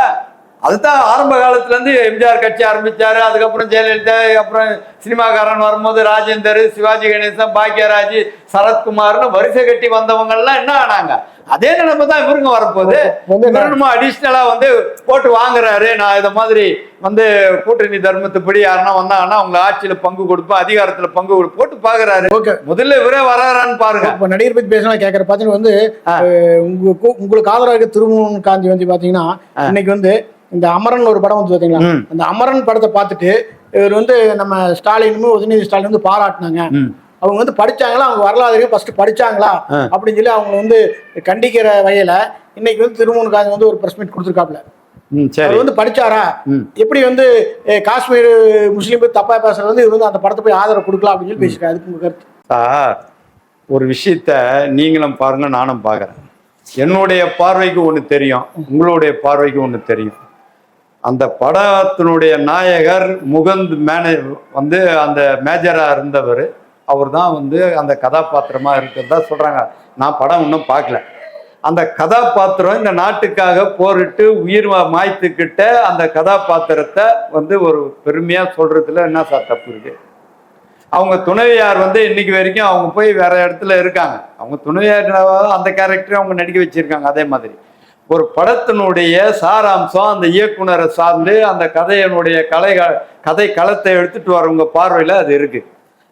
அதுதான் ஆரம்ப காலத்துல இருந்து எம்ஜிஆர் கட்சி ஆரம்பிச்சாரு அதுக்கப்புறம் ஜெயலலிதா அப்புறம் சினிமாக்காரன் வரும்போது ராஜேந்தர் சிவாஜி கணேசன் பாக்கியராஜ் சரத்குமார்னு வரிசை கட்டி வந்தவங்க எல்லாம் என்ன ஆனாங்க? அதே நிலைமை தான் இவருங்க வரப்போகுது வந்து என்ன- இவருமா அடிஷ்னலா வந்து போட்டு வாங்குறாரு. நான் இத மாதிரி வந்து கூட்டணி தர்மத்துப்படி யாருன்னா வந்தாங்கன்னா அவங்க ஆட்சியில பங்கு கொடுப்பேன் அதிகாரத்துல பங்கு கொடு போட்டு பாக்குறாரு. ஓகே. முதல்ல இவரே வராரான்னு பாருங்க. இப்போ நடிகர் பத்தி பேசலாம் கேட்குற பார்த்தீங்கன்னா வந்து ஆ. அஹ், உங்க உங்களுக்கு ஆதரவாக இருக்க திருமணம் காந்தி வந்து பார்த்தீங்கன்னா இன்னைக்கு வந்து இந்த அமரன் ஒரு படம் வந்து பார்த்தீங்களா ம். அந்த அமரன் படத்தை பார்த்துட்டு இவர் வந்து நம்ம ஸ்டாலினும் உதயநிதி ஸ்டாலின் வந்து பாராட்டினாங்க. அவங்க வந்து படிச்சாங்களா? அவங்க வரலாறு ஃபர்ஸ்ட் படிச்சாங்களா. அப்படின்னு சொல்லி அவங்க வந்து கண்டிக்கிற வகையில இன்னைக்கு வந்து திருமணம் காந்தி வந்து ஒரு பிரஸ் மீட் கொடுத்துருக்காப்ல அவர் வந்து படிச்சாரா. எப்படி வந்து காஷ்மீர் முஸ்லீம் போய் தப்பா பேசுறது வந்து இவர் வந்து அந்த படத்தை போய் ஆதரவு கொடுக்கலாம் அப்படின்னு சொல்லி பேசியிருக்காரு. அதுக்கு உங்க கருத்து? சார் ஒரு விஷயத்த நீங்களும் பாருங்க நானும் பார்க்குறேன் என்னுடைய பார்வைக்கு ஒன்று தெரியும். உங்களுடைய பார்வைக்கு ஒன்று தெரியும். அந்த படத்தினுடைய நாயகர் முகந்த் மேனே வந்து அந்த மேஜராக இருந்தவர். அவர் தான் வந்து அந்த கதாபாத்திரமாக இருக்கிறதா சொல்கிறாங்க நான் படம் இன்னும் பார்க்கல. அந்த கதாபாத்திரம் இந்த நாட்டுக்காக போரிட்டு உயிர் மாய்த்துக்கிட்ட அந்த கதாபாத்திரத்தை வந்து ஒரு பெருமையாக சொல்கிறதுல என்ன சார் தப்பு இருக்கு? அவங்க துணைவியார் வந்து இன்னைக்கு வரைக்கும் அவங்க போய் வேற இடத்துல இருக்காங்க. அவங்க துணைவியார் அந்த கேரக்டரை அவங்க நடிக்க வச்சிருக்காங்க அதே மாதிரி. ஒரு படத்தினுடைய சாராம்சம் அந்த இயக்குனரை சார்ந்து அந்த கதையினுடைய கலை கதை களத்தை எடுத்துட்டு வரவங்க பார்வையில் அது இருக்கு.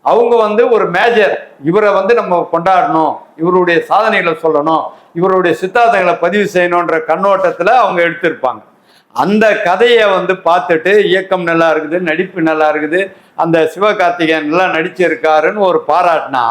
அவங்க வந்து ஒரு மேஜர். இவரை வந்து நம்ம கொண்டாடணும். இவருடைய சாதனைகளை சொல்லணும். இவருடைய சித்தாந்தங்களை பதிவு செய்யணுன்ற கண்ணோட்டத்தில் அவங்க எடுத்திருப்பாங்க. அந்த கதையை வந்து பார்த்துட்டு இயக்கம் நல்லா இருக்குது நடிப்பு நல்லா இருக்குது அந்த சிவகார்த்திகேயன் நல்லா நடிச்சிருக்காருன்னு ஒரு பாராட்டினா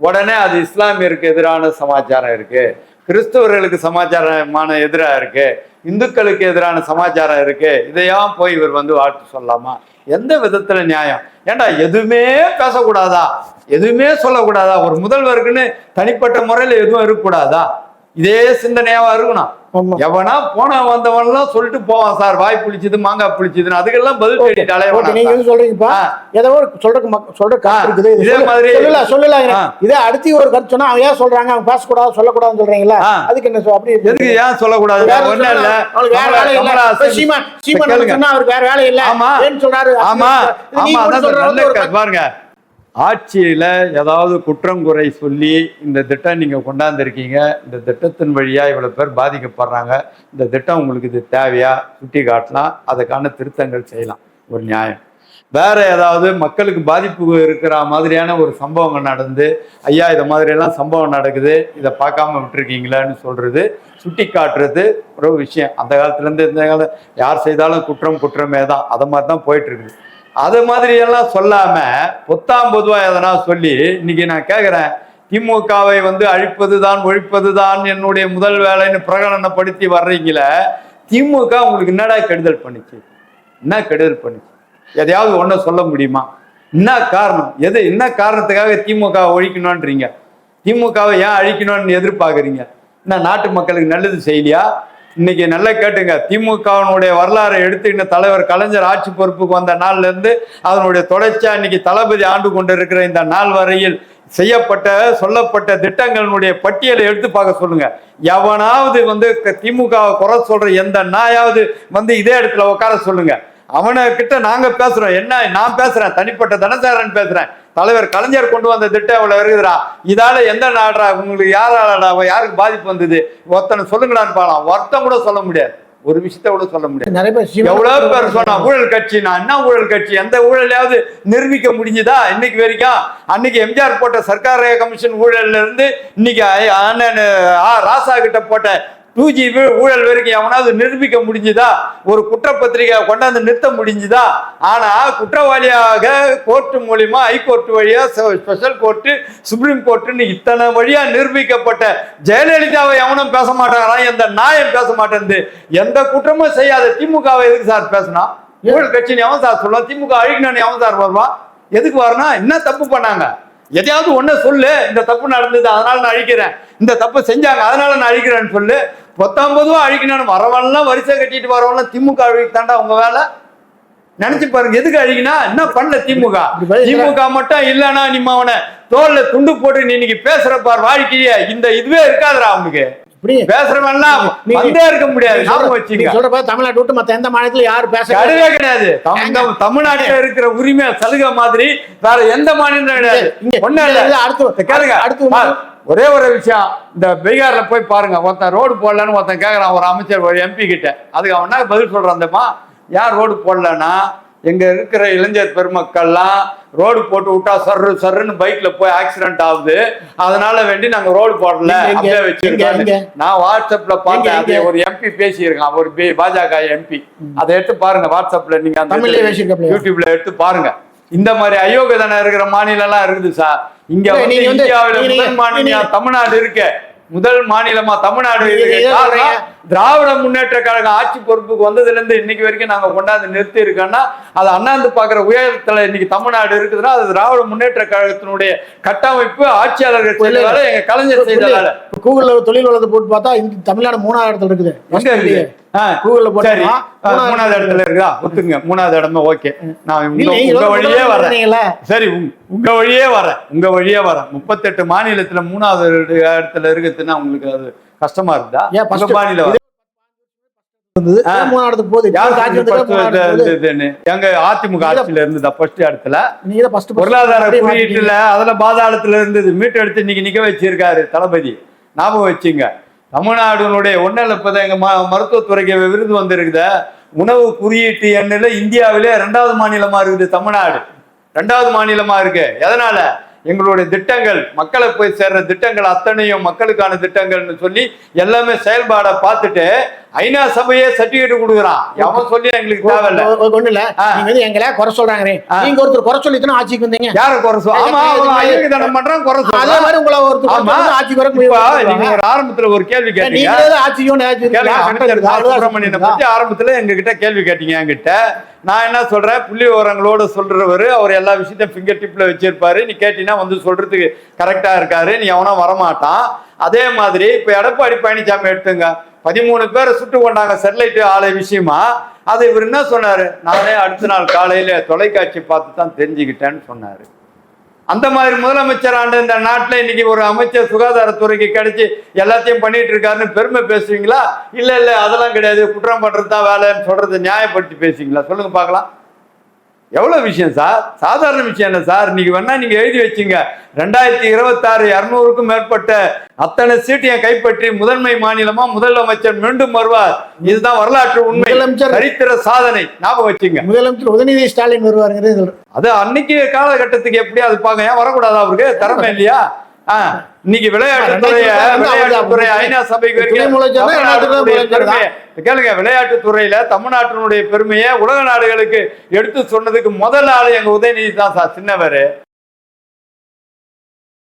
உடனே அது இஸ்லாமியருக்கு எதிரான சமாச்சாரம் இருக்குது கிறிஸ்தவர்களுக்கு சமாச்சாரமான எதிராக இருக்கு இந்துக்களுக்கு எதிரான சமாச்சாரம் இருக்கு இதையாம் போய் இவர் வந்து வாழ்த்து சொல்லலாமா? எந்த விதத்துல நியாயம்? ஏண்டா எதுவுமே பேசக்கூடாதா? எதுவுமே சொல்லக்கூடாதா? ஒரு முதல்வருக்குன்னு தனிப்பட்ட முறையில் எதுவும் இருக்கக்கூடாதா? இதே சிந்தனையாவா இருக்கணும். எவனா போன வந்தவன்லாம் சொல்லிட்டு போவான் சார். வாய் புளிச்சது மாங்காய் புளிச்சதுன்னு. அதுக்கெல்லாம் பதில் தேடிட்டு அலைய ஓகே நீங்க சொல்றீங்கப்பா. ஏதோ ஒரு சொல்றதுக்கு மக்க- சொல்ற ஆ, கருத்து இருக்குது. இது மாதிரி- சொல்லல சொல்லல ஆ. இதே அடுத்து ஒரு கருத்து சொன்னா ஏன் சொல்றாங்க? அவங்க பேசக்கூடாது சொல்லக்கூடாதுன்னு சொல்றீங்களா. அதுக்கு என்ன அப்படி எதுக்கு ஏன் சொல்லக்கூடாது? வேற ஒண்ணும் இல்ல. சொல்லலாம். வேற வேலை இல்ல. சீமான் சீமான் சொன்னா அவருக்கு வேற வேலை இல்ல. ஆமா. சொல்றாரு ஆமா ஆமா அதான் பாருங்க. ஆட்சியில் ஏதாவது குற்றம் குறை சொல்லி இந்த திட்டம் நீங்கள் கொண்டாந்துருக்கீங்க இந்த திட்டத்தின் வழியாக இவ்வளோ பேர் பாதிக்கப்படுறாங்க இந்த திட்டம் உங்களுக்கு இது தேவையா? சுட்டி காட்டலாம் அதுக்கான திருத்தங்கள் செய்யலாம். ஒரு நியாயம். வேற ஏதாவது மக்களுக்கு பாதிப்பு இருக்கிற மாதிரியான ஒரு சம்பவங்கள் நடந்து ஐயா இதை மாதிரியெல்லாம் சம்பவம் நடக்குது இதை பார்க்காம விட்டுருக்கீங்களான்னு சொல்றது சுட்டி காட்டுறது ஒரு விஷயம். அந்த காலத்துலேருந்து இந்த காலம் யார் செய்தாலும் குற்றம் குற்றமே தான் அதை மாதிரி தான் போயிட்டு இருக்குது. அது மாதிரி எல்லாம் சொல்லாம பொத்தாம் பொதுவா எதனா சொல்லி இன்னைக்கு நான் கேட்குறேன் திமுகவை வந்து அழிப்பது தான் ஒழிப்பது தான் என்னுடைய முதல் வேலைன்னு பிரகடனப்படுத்தி வர்றீங்கள திமுக உங்களுக்கு என்னடா கெடுதல் பண்ணுச்சு? என்ன கெடுதல் பண்ணுச்சு? எதையாவது ஒண்ணு சொல்ல முடியுமா? என்ன காரணம்? எது என்ன காரணத்துக்காக திமுக ஒழிக்கணும்ன்றீங்க? திமுகவை ஏன் அழிக்கணும்னு எதிர்பார்க்குறீங்க? என்ன நாட்டு மக்களுக்கு நல்லது செய்யலையா? இன்னைக்கு நல்லா கேட்டுங்க. திமுகவினுடைய வரலாறை எடுத்துக்கிட்ட தலைவர் கலைஞர் ஆட்சி பொறுப்புக்கு வந்த நாள்ல இருந்து அதனுடைய தொடர்ச்சியா இன்னைக்கு தளபதி ஆண்டு கொண்டிருக்கிற இந்த நாள் வரையில் செய்யப்பட்ட சொல்லப்பட்ட திட்டங்களினுடைய பட்டியலை எடுத்து பார்க்க சொல்லுங்க. எவனாவது வந்து க- திமுகவை குறை சொல்ற எந்த நாயாவது வந்து இதே இடத்துல உட்கார சொல்லுங்க. அவனை கிட்ட நாங்க பேசுறோம். என்ன? நான் பேசுறேன். தனிப்பட்ட தனசாரன் பேசுறேன். தலைவர் கலைஞர் கொண்டு வந்த திட்டம் இவ்வளவு இருக்குதுடா இதால எந்த நாடுறா உங்களுக்கு யாராலடா யாருக்கு பாதிப்பு வந்தது? ஒருத்தனை சொல்லுங்கடான்னு பாக்கலாம் ஒருத்தன் கூட சொல்ல முடியாது. ஒரு விஷயத்த கூட சொல்ல முடியாது. நிறைய பேர் எவ்வளவு பேர் சொன்னா ஊழல் கட்சி நான் என்ன ஊழல் கட்சி? எந்த ஊழலையாவது நிரூபிக்க முடிஞ்சுதா? இன்னைக்கு வரைக்கும் அன்னைக்கு எம்ஜிஆர் போட்ட சர்க்கார் கமிஷன் ஊழல்ல இருந்து இன்னைக்கு அண்ணன் ராசா கிட்ட போட்ட டூ ஜிபி ஊழல் வரைக்கும் எவனாவது நிரூபிக்க முடிஞ்சுதா? ஒரு குற்றப்பத்திரிகை கொண்டாந்து நிறுத்த முடிஞ்சுதா? ஆனா குற்றவாளியாக கோர்ட்டு மூலியமா ஹைகோர்ட் வழியா ஸ்பெஷல் கோர்ட்டு சுப்ரீம் கோர்ட்டுன்னு இத்தனை வழியா நிரூபிக்கப்பட்ட ஜெயலலிதாவை எவனும் பேச மாட்டாங்களா எந்த நாயம் பேச மாட்டேங்குது எந்த குற்றமும் செய்யாத திமுகவை எதுக்கு சார் பேசினா? ஊழல் கட்சின்னு எவன் சார் சொல்லுவான் திமுக அழிக்கணும்னு எவன் சார் வருவான் எதுக்கு வரணும் என்ன தப்பு பண்ணாங்க? எதையாவது ஒன்று சொல்லு. இந்த தப்பு நடந்தது அதனால நான் அழிக்கிறேன். இந்த தப்பு செஞ்சாங்க அதனால நான் அழிக்கிறேன்னு சொல்லு. பத்தொன்பதுவா அழிக்கணும்னு வரவன்லாம் வரிசை கட்டிட்டு வரவன்லாம் திமுக அழிக்க தாண்டா உங்க வேலை? நினைச்சு பாருங்க எதுக்கு அழிக்கினா? என்ன பண்ணல திமுக? திமுக மட்டும் இல்லைன்னா நீ அவனை தோல்ல துண்டு போட்டு நீ இன்னைக்கு பேசுற பார் வாழ்க்கையே. இந்த இதுவே இருக்காதுடா அவனுக்கு. நீ- வந்தே இருக்க முடியாது. ஞாபகம் தமிழ்நாட்டு விட்டு மத்த எந்த மாநிலத்துல யாரும் பேச கிடையவே கிடையாது. தம்- தமிழ்நாட்டுல இருக்கிற உரிமை சலுகை மாதிரி வேற எந்த மாநிலம் கிடையாது. இல்ல, அடுத்து- கேளுங்க. அடுத்து ஒரே ஒரு விஷயம் இந்த பீகார்ல போய் பாருங்க ஒருத்தன் ரோடு போடலன்னு ஒருத்தன் கேக்குறான் ஒரு அமைச்சர் ஒரு எம்பி கிட்ட. அதுக்கு அவன் பதில் சொல்றான் அந்தம்மா ஏன் ரோடு போடலன்னா எங்க இருக்கிற இளைஞர் பெருமக்கள்லாம் ரோடு போட்டு விட்டா சர்ரு சர்ருன்னு பைக்ல போய் ஆக்சிடென்ட் ஆகுது. அதனால வேண்டி நாங்க ரோடு போடல அப்படியே வச்சிருக்காங்க. எங்க- நான் வாட்ஸ்அப்ல பார்த்தேன் அது ஒரு எம்பி பேசியிருக்கான் ஒரு பாஜக எம்பி அதை எடுத்து பாருங்க வாட்ஸ்அப்ல நீங்க அந்த? யூடியூப்ல எடுத்து பாருங்க. இந்த மாதிரி அயோக்கியதனம் இருக்கிற மாநிலம் எல்லாம் இருக்குது சார். இங்க வந்து இந்தியாவில முதல் மாநிலம் தமிழ்நாடு இருக்கு முதல் மாநிலமா தமிழ்நாடு இருக்கு? திராவிட முன்னேற்ற கழகம் ஆட்சி பொறுப்புக்கு வந்ததுல இருந்து இன்னைக்கு வரைக்கும் நாங்க கொண்டாந்து நிறுத்தி இருக்கோம்னா அது அண்ணாந்து பாக்குற உயரத்துல இன்னைக்கு தமிழ்நாடு இருக்குதுன்னா அது திராவிட முன்னேற்ற கழகத்தினுடைய கட்டமைப்பு ஆட்சியாளர்கள் செய்த இல்ல. வேலை எங்க கலைஞர் செய்த வேலை. இப்ப கூகுள்ல தொழில் வளர்த்து போட்டு பார்த்தா இந்த தமிழ்நாடு மூணாவது இடத்துல இருக்குது. எங்க இருக்குது? கூகுள்ல போட்டா மூணாவது இடத்துல இருக்குதா? ஒத்துங்க மூணாவது இடமே ஓகே. நான் உங்க வழியே வரேன். சரி உங்க- உங்க வழியே வரேன். உங்க வழியே வரேன். முப்பத்தெட்டு மாநிலத்துல மூணாவது இடத்துல இருக்குதுன்னா உங்களுக்கு அது கஷ்டமா இப்ப. இருந்ததுன்னு? எங்க அதிமுக ஆட்சியில இருந்ததா ஃபர்ஸ்ட் இடத்துல? பொருளாதார குறியீட்டுல அதுல பாதாளத்துல இருந்தது. மீட்டு எடுத்து இன்னைக்கு நிக்க வச்சிருக்காரு தளபதி. ஞாபகம் வச்சுங்க. தமிழ்நாடுனுடைய ஒன்றில் இப்பதான் எங்க ம- மருத்துவத்துறைக்கு விருது வந்திருக்குத. உணவு குறியீட்டு எண்ணில் இந்தியாவிலே ரெண்டாவது மாநிலமா இருக்குது தமிழ்நாடு. ரெண்டாவது மாநிலமா இருக்கு. எதனால? எங்களுடைய திட்டங்கள் மக்களை போய் சேர்ற திட்டங்கள் அத்தனையும் மக்களுக்கான திட்டங்கள்னு சொல்லி எல்லாமே செயல்பாடை பார்த்துட்டு ஐநா சபையே சர்டிபிகேட் கொடுக்குறான். எவன் சொல்லி எங்களுக்கு தேவையில்ல. ஒ- ஒ- ஒண்ணும் இல்ல. நீங்க வந்து எங்களை குறை சொல்றாங்க. நீங்க ஒருத்தர் குறை சொல்லித்தானே ஆட்சிக்கு வந்தீங்க? யார குறை சொல் ஆமா ஐயா, அவன் இது- அயோக்கியத்தனம் பண்றான் குறை அதே சொல்றான் மாதிரி உங்களை ஒருத்தர் ஆமா. சொல்லி ஆட்சிக்கு வர நீங்க ஒரு ஆரம்பத்துல ஒரு கேள்வி கேட்டீங்க. தான் ஆட்சிக்கு வந்து ஆட்சி ஆரம்பத்துல எங்க கிட்ட கேள்வி கேட்டீங்க என்கிட்ட. நான் என்ன சொல்றேன்? புள்ளி விவரங்களோட சொல்றவரு அவர் எல்லா விஷயத்தையும் ஃபிங்கர் டிப்ல வச்சிருப்பாரு. நீ கேட்டீங்கன்னா வந்து சொல்றதுக்கு கரெக்டா இருக்காரு. நீ அவனும் வரமாட்டான். அதே மாதிரி இப்ப எடப்பாடி பழனிசாமி எடுத்துங்க. பதிமூணு பேரை சுட்டு கொண்டாங்க ஸ்டெர்லைட் ஆலை விஷயமா. அது இவர் என்ன சொன்னாரு? நானே அடுத்த நாள் காலையில தொலைக்காட்சி பார்த்து தான் தெரிஞ்சுக்கிட்டேன்னு சொன்னாரு. அந்த மாதிரி முதலமைச்சர் ஆண்டு இந்த நாட்டில் இன்னைக்கு ஒரு அமைச்சர் சுகாதாரத்துறைக்கு கிடைச்சி எல்லாத்தையும் பண்ணிட்டு இருக்காருன்னு பெருமை பேசுவீங்களா? இல்லை இல்லை அதெல்லாம் கிடையாது. குற்றம் பண்றது தான் வேலைன்னு சொல்றது நியாயப்படுத்தி பேசுவீங்களா? சொல்லுங்க பார்க்கலாம். எவ்வளவு விஷயம் சார்? சாதாரண விஷயம் என்ன சார்? இன்னைக்கு வேணா நீங்க எழுதி வச்சுங்க. ரெண்டாயிரத்தி இருபத்தாறு இருநூறுக்கும் மேற்பட்ட அத்தனை சீட்டையும் கைப்பற்றி முதன்மை மாநிலமா முதலமைச்சர் மீண்டும் வருவார். இதுதான் வரலாற்று உண்மை. முதலமைச்சர் சரித்திர சாதனை. ஞாபகம் வச்சுங்க. முதலமைச்சர் உதயநிதி ஸ்டாலின் வருவாருங்கிறது அது அன்னைக்கு காலகட்டத்துக்கு எப்படி அது பாக்க ஏன் வரக்கூடாதா அவருக்கு? திறமை இல்லையா? இன்னைக்கு விளையாட்டுத்துறை ஐநா சபைக்கு கேளுங்க விளையாட்டுத்துறையில தமிழ்நாட்டினுடைய பெருமையை உலக நாடுகளுக்கு எடுத்து சொன்னதுக்கு முதல் ஆளு எங்க உதயநிதி தான் சார் சின்னவரு.